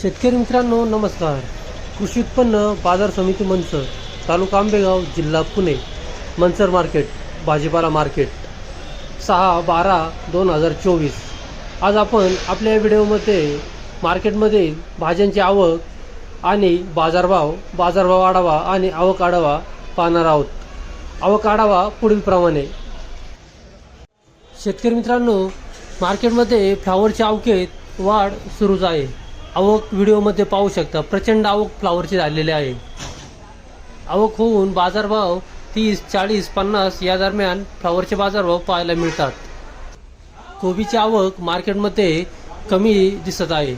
शेतकरी मित्रांनो नमस्कार. कृषी उत्पन्न बाजार समिती मंचर तालुका आंबेगाव जिल्हा पुणे मंचर मार्केट भाजीपाला मार्केट. सहा बारा दोन हजार चोवीस. आज आपण आपल्या व्हिडिओमध्ये मार्केटमध्ये भाज्यांची आवक आणि बाजारभाव बाजारभाव आढावा आणि आवक आढावा पाहणार आहोत. आवक आढावा पुढीलप्रमाणे शेतकरी मित्रांनो मार्केटमध्ये फ्लावरच्या आवकेत वाढ सुरूच आहे. आवक व्हिडिओमध्ये पाहू शकता. प्रचंड आवक फ्लावरची झालेली आहे. आवक होऊन बाजारभाव तीस चाळीस पन्नास या दरम्यान फ्लावरचे बाजारभाव पाहायला मिळतात. कोबीची आवक मार्केटमध्ये कमी दिसत आहे.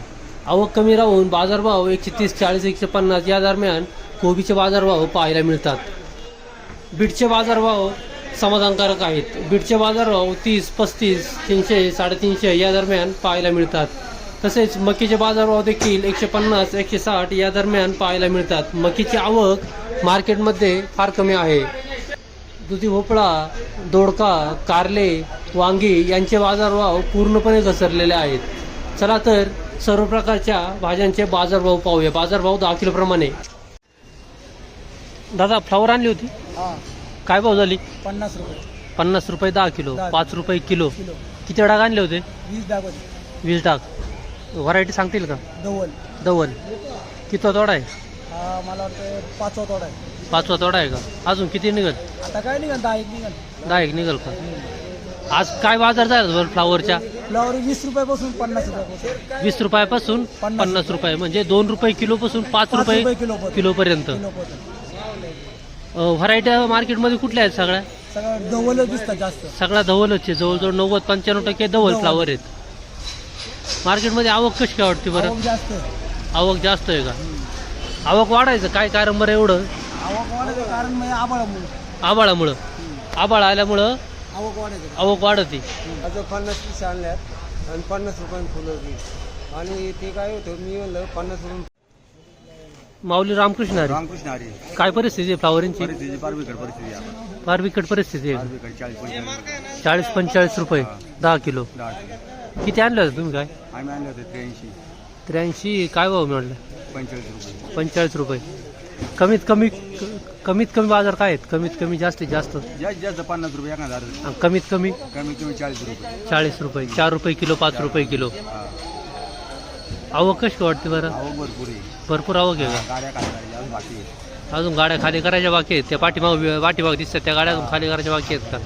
आवक कमी राहून बाजारभाव एकशे तीस चाळीस एकशे पन्नास या दरम्यान कोबीचे बाजारभाव पाहायला मिळतात. बीटचे बाजारभाव समाधानकारक आहेत. बीटचे बाजारभाव तीस पस्तीस तीनशे साडेतीनशे या दरम्यान पाहायला मिळतात. तसेच मकीचे बाजारभाव देखील एकशे पन्नास एकशे साठ या दरम्यान पाहायला मिळतात. मकीची आवक मार्केटमध्ये फार कमी आहे. दुधी भोपळा दोडका कारले वांगी यांचे बाजारभाव पूर्णपणे घसरलेले आहेत. चला तर सर्व प्रकारच्या भाज्यांचे बाजारभाव पाहूया. बाजारभाव दहा किलोप्रमाणे दादा फ्लावर आणली होती? काय भाव झाली? पन्नास रुपये. पन्नास रुपये दहा किलो पाच रुपये किलो. किती डाग आणले होते? वीस होते. वीस डाग. व्हरायटी सांगतील का? दवल दवल कितवा तोडा आहे? हा मला वाटतं पाचवा तोडा आहे. पाचवा तोडा आहे का? अजून किती निघल? आता काय निघाल? दहा एक निघाल. दहा एक निघल का? आज काय बाजार झाला फ्लावरच्या? फ्लावर वीस रुपयापासून पन्नास रुपयापासून. वीस रुपयापासून पन्नास पन्नास रुपये. म्हणजे दोन रुपये किलोपासून पाच पाच रुपये रुपये किलो पर्यंत. किलोपर्यंत. किलोपासून व्हरायट्या मार्केटमध्ये कुठल्या आहेत सगळ्या? सगळं दवलच दिसतात जास्त. सगळ्या धवलच आहे जवळजवळ नव्वद पंच्याण्णव टक्के धवल धवल. फ्लावर आहेत. मार्केटमध्ये आवक कशी काय वाटते बरं? आवक जास्त आवक जास्त आहे का? आवक वाढायचं काय कारण बरं एवढं? आवक वाढायचं कारण म्हणजे आबाळामुळे आबाळामुळं आबाळ आल्यामुळं आवक वाढायचं आवक वाढते. आता पन्नास पीस आणल्यात आणि पन्नास रुपयाने फुलं होती आणि ते काय होतं मी म्हणलं पन्नास रुपये माऊली रामकृष्ण हरी. रामकृष्ण हरी. काय परिस्थिती आहे फ्लावरिंगची? परिस्थिती फार बिकट परिस्थिती आहे आपण फार बिकट परिस्थिती फार आहे बिकट चाळीस पंचेचाळीस. चाळीस पंचेचाळीस रुपये दहा किलो. दहा किलो. किती आणलं होतं तुम्ही काय? आम्ही आणले होते त्र्याऐंशी. त्र्याऐंशी काय भाव मिळाले? पंचेचाळीस रुपये. पंचेचाळीस रुपये. कमीत कमी क- कमीत कमी बाजार काय आहेत? कमीत कमी जास्तीत जास्त. जास्त जास्त पन्नास रुपये आणि कमीत कमी? कमीत कमी चाळीस रुपये. चाळीस रुपये. चार रुपये किलो पाच रुपये किलो. हा. आवक कशी वाटते बरं? आवक भरपूर आहे. भरपूर आवक आहे गाड्या काय करायच्या अजून बाकी आहे का अजून गाड्या खाली करायच्या बाकी आहेत. त्या पाठीमाग पाठीमाग दिसतात त्या गाड्या अजून खाली करायच्या बाकी आहेत का?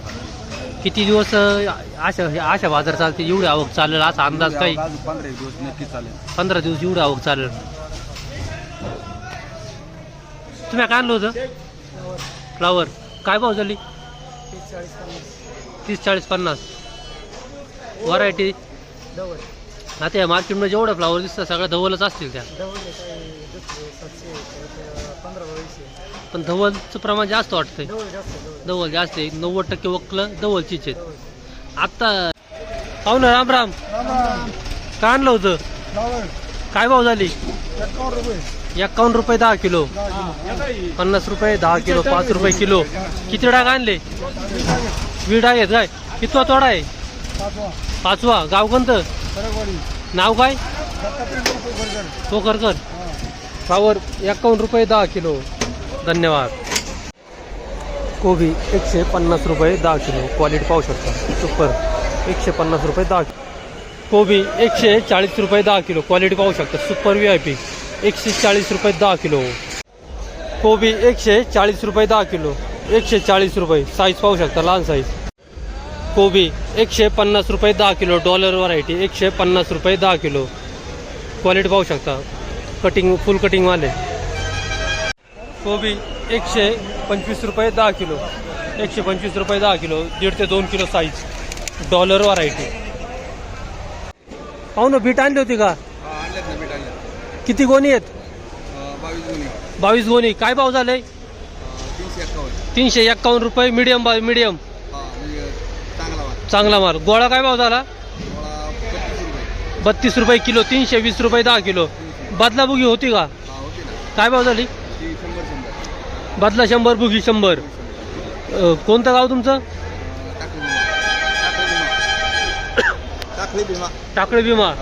किती दिवस अशा अशा बाजार चालते एवढी आवक चालेल असा अंदाज काही? पंधरा दिवस नक्कीच चालेल. पंधरा दिवस एवढी आवक चालेल. तुम्ही काय आणलं होतं? फ्लावर काय भाव झाली? तीस चाळीस पन्नास. व्हरायटी आता या मार्केटमध्ये जेवढं फ्लावर दिसतं सगळ्या धवलच असतील त्या. पंधरा पण धवलचं प्रमाण जास्त वाटतंय. धवल जास्त आहे नव्वद टक्के वकलं धवलचीच आहेत. आत्ता पाहू ना राम राम काय आणलं होतं? काय भाव झाली? एकावन्न रुपये. एक्कावन्न रुपये दहा किलो. पन्नास रुपये दहा किलो पाच रुपये किलो. किती डाग आणले? वीस डाग आहेत. काय? कितवा तोडा आहे? पाचवा गाव कोणतं? सरगवाडी नाव काय? दत्तात्रय रुपये कोकरकर फ्लावर एक्कावन्न रुपये दहा किलो. धन्यवाद. कोबी एकशे पन्नास रुपये दहा किलो. क्वालिटी पाहू शकता. सुपर. एकशे पन्नास रुपये दहा कोबी एकशे चाळीस रुपये दहा किलो. क्वालिटी पाहू शकता. Super V I P. एकशे चाळीस रुपये दहा किलो. कोबी एकशे चाळीस रुपये दहा किलो. एकशे चाळीस रुपये. साईज पाहू शकता. लहान साईज कोबी एकशे पन्नास रुपये दहा किलो डॉलर व्हरायटी एकशे पन्नास रुपये दहा किलो. क्वालिटी पाहू शकता. कटिंग फुल कटिंगवाले कोबी एकशे पंचवीस रुपये दहा किलो. एकशे पंचवीस रुपये दहा किलो. दीड ते दोन किलो साईज डॉलर व्हरायटी पाहू ना बीट आणली होती का? किती गोणी आहेत? बावीस गोणी. काय भाव झाले? तीनशे एक्कावन्न रुपये. मिडियम बा मिडियम चांगला माल. गोळा काय भाव झाला? बत्तीस रुपये. किलो तीनशे वीस रुपये दहा किलो. बदला बुगी होती का काय भाव झाली? बदला शंभर बुगी शंभर. कोणतं गाव तुमचं? टाकळे भीमा.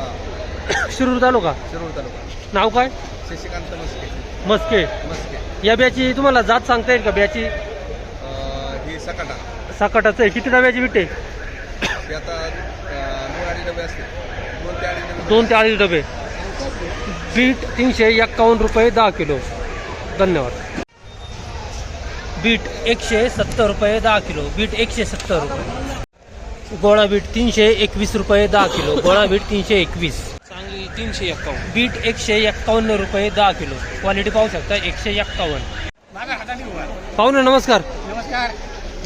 शिरूर तालुका? शिरूर तालुका. नाव काय? शशिकांत मस्के. या ब्याची तुम्हाला जात सांगता येईल का ब्याची? सकाटाचं आहे. किती डब्याची बिट्टे आता दोन अडीच डबे असते दोन ते अडीच डबे. दोन ते अडीच डबे. बीट तीनशे एक्कावन्न रुपये दहा किलो. धन्यवाद. बीट एकशे सत्तर रुपये दहा किलो. बीट एकशे सत्तर रुपये. गोळा बीट तीनशे एकवीस रुपये दहा किलो. गोळा बीट तीनशे एकवीस. चांगली तीनशे एक्कावन्न. बीट एकशे एक्कावन्न रुपये दहा किलो. क्वालिटी पाहू शकता एकशे एक्कावन्न. पाहुणे नमस्कार. नमस्कार.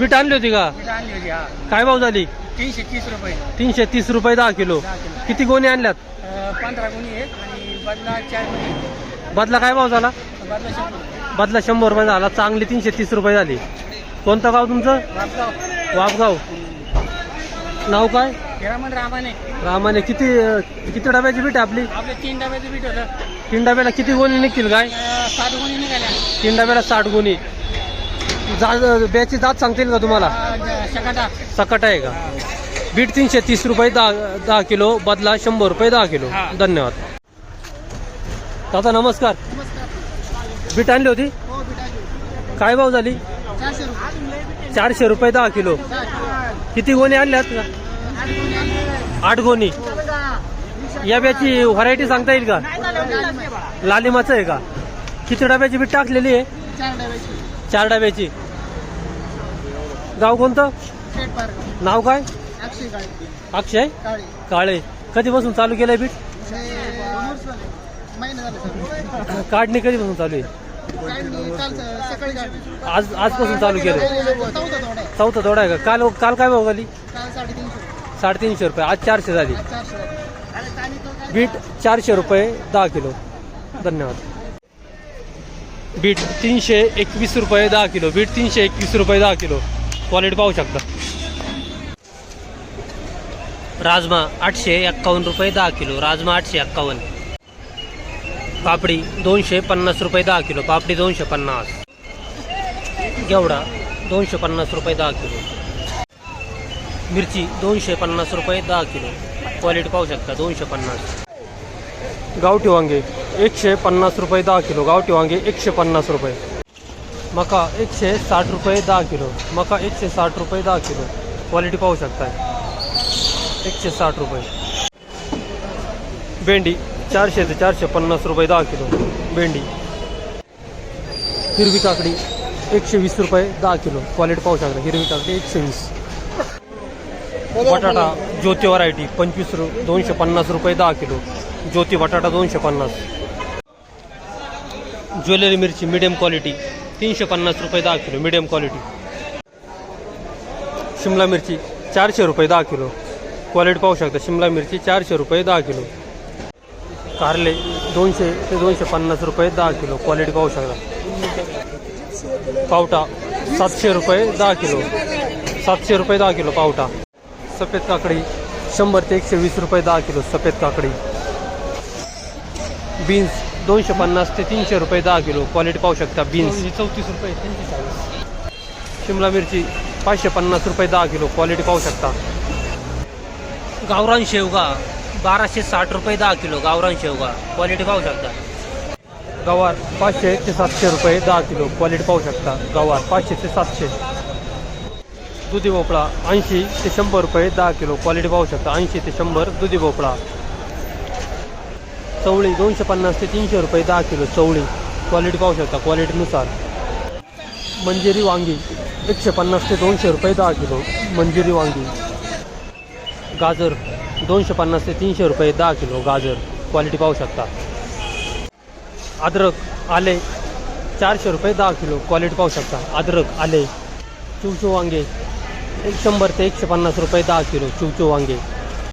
बीट आणली होती का? मी आणली होती हा. काय भाव झाली? तीनशे तीस रुपये. तीनशे तीस रुपये दहा किलो. दहा किलो. किती गोणी आणल्यात? अं, पंधरा गुणी आणि बदला चार गुणी बदला काय भाव झाला? बदला शंभर. बदला शंभर रुपये झाला. चांगली तीनशे तीस रुपये झाली. कोणतं गाव तुमचं? वापगाव. वापगाव. नाव काय? हिरामन रामाने. रामाने. किती किती डब्याची बीट आहे आपली? आपले तीन डब्याचं बीट होतं. तीन डब्याला किती गोणी निघतील काय? अं, सात गुणी निघाल्या. तीन डब्याला साठ गोणी. जा ब्याची जात सांगतील का तुम्हाला? सकट आहे का? बीट तीनशे तीस रुपये दहा दहा किलो बदला शंभर रुपये दहा किलो. हा. धन्यवाद. दादा नमस्कार. बीट आणली होती? हो काय भाव झाली? चारशे रुपये. चारशे रुपये दहा किलो. किती गोणी आणल्यात आठ गोणी या ब्याची व्हरायटी सांगता येईल का? लालिमाचं आहे का? किती डब्याची बीट टाकलेली आहे? चार डब्याची. गाव कोणतं? नाव काय? अक्षय काळे. कधीपासून चालू केलंय बीट? काढणी कधीपासून चालू आहे? आज आजपासून चालू केलं चौथा थोडा आहे. का? काल काल काय भाव झाली? साडेतीनशे. रुपये. आज चारशे झाली. बीट चारशे रुपये दहा किलो. धन्यवाद. बीट तीनशे एकवीस रुपये दहा किलो बीट तीनशे एकवीस रुपये दहा किलो. क्वालिटी पाहू शकता. राजमा आठशे एक्कावन्न रुपये दहा किलो राजमा आठशे एक्कावन्न. पापडी दोनशे पन्नास रुपये दहा किलो पापडी दोनशे पन्नास. गेवडा दोनशे पन्नास रुपये दहा किलो. मिरची दोनशे पन्नास रुपये दहा किलो. क्वालिटी पाहू शकता दोनशे पन्नास. गावठी वांगे एकशे पन्नास रुपये दहा किलो. गावठी वांगे एकशे पन्नास रुपये. मका एकशे साठ रुपये दहा किलो. मका एकशे साठ रुपये दहा किलो. क्वालिटी पाहू शकता एकशे साठ रुपये. भेंडी चारशे ते चारशे पन्नास रुपये दहा किलो. भेंडी. हिरवी काकडी एकशे वीस रुपये दहा किलो. क्वालिटी पाहू शकता. हिरवी काकडी एकशे वीस. बटाटा ज्योती व्हरायटी पंचवीस रु दोनशे पन्नास रुपये दहा किलो. ज्योती बटाटा दोनशे पन्नास. ज्वेलरी मिरची मिडियम क्वालिटी तीनशे पन्नास रुपये दहा किलो मिडियम क्वालिटी शिमला मिरची चारशे रुपये दहा किलो. क्वालिटी पाहू शकता शिमला मिरची चारशे रुपये दहा किलो. कारले दोनशे ते दोनशे पन्नास रुपये दहा किलो. क्वालिटी पाहू शकता. पावटा सातशे रुपये दहा किलो. सातशे रुपये दहा किलो पावटा. सफेद काकडी शंभर ते एकशे वीस रुपये दहा किलो सफेद काकडी. बीन्स दोनशे पन्नास ते तीनशे रुपये दहा किलो. क्वालिटी पाहू शकता बीन्स. चौतीस रुपये शिमला मिरची पाचशे पन्नास रुपये दहा किलो. क्वालिटी पाहू शकता. गावरान शेवगा बाराशे साठ रुपये दहा किलो. गावरान शेवगा. क्वालिटी पाहू शकता. गवार पाचशे ते सातशे रुपये दहा किलो. क्वालिटी पाहू शकता. गवार पाचशे ते सातशे. दुधी भोपळा ऐंशी ते शंभर रुपये दहा किलो. क्वालिटी पाहू शकता. ऐंशी ते शंभर दुधी भोपळा. चवळी, दोनशे पन्नास ते तीनशे रुपये दहा किलो चवळी. क्वालिटी पाहू शकता क्वालिटीनुसार मंजिरी वांगी, एकशे पन्नास ते दोनशे रुपये दहा किलो मंजिरी वांगी. गाजर, दोनशे पन्नास ते तीनशे रुपये दहा किलो गाजर. क्वालिटी पाहू शकता. अद्रक, आले, चारशे रुपये दहा किलो. क्वालिटी पाहू शकता. अद्रक, आले चिवचू वांगे, एक शंभर ते एकशे पन्नास रुपये दहा किलो चिवचू वांगे.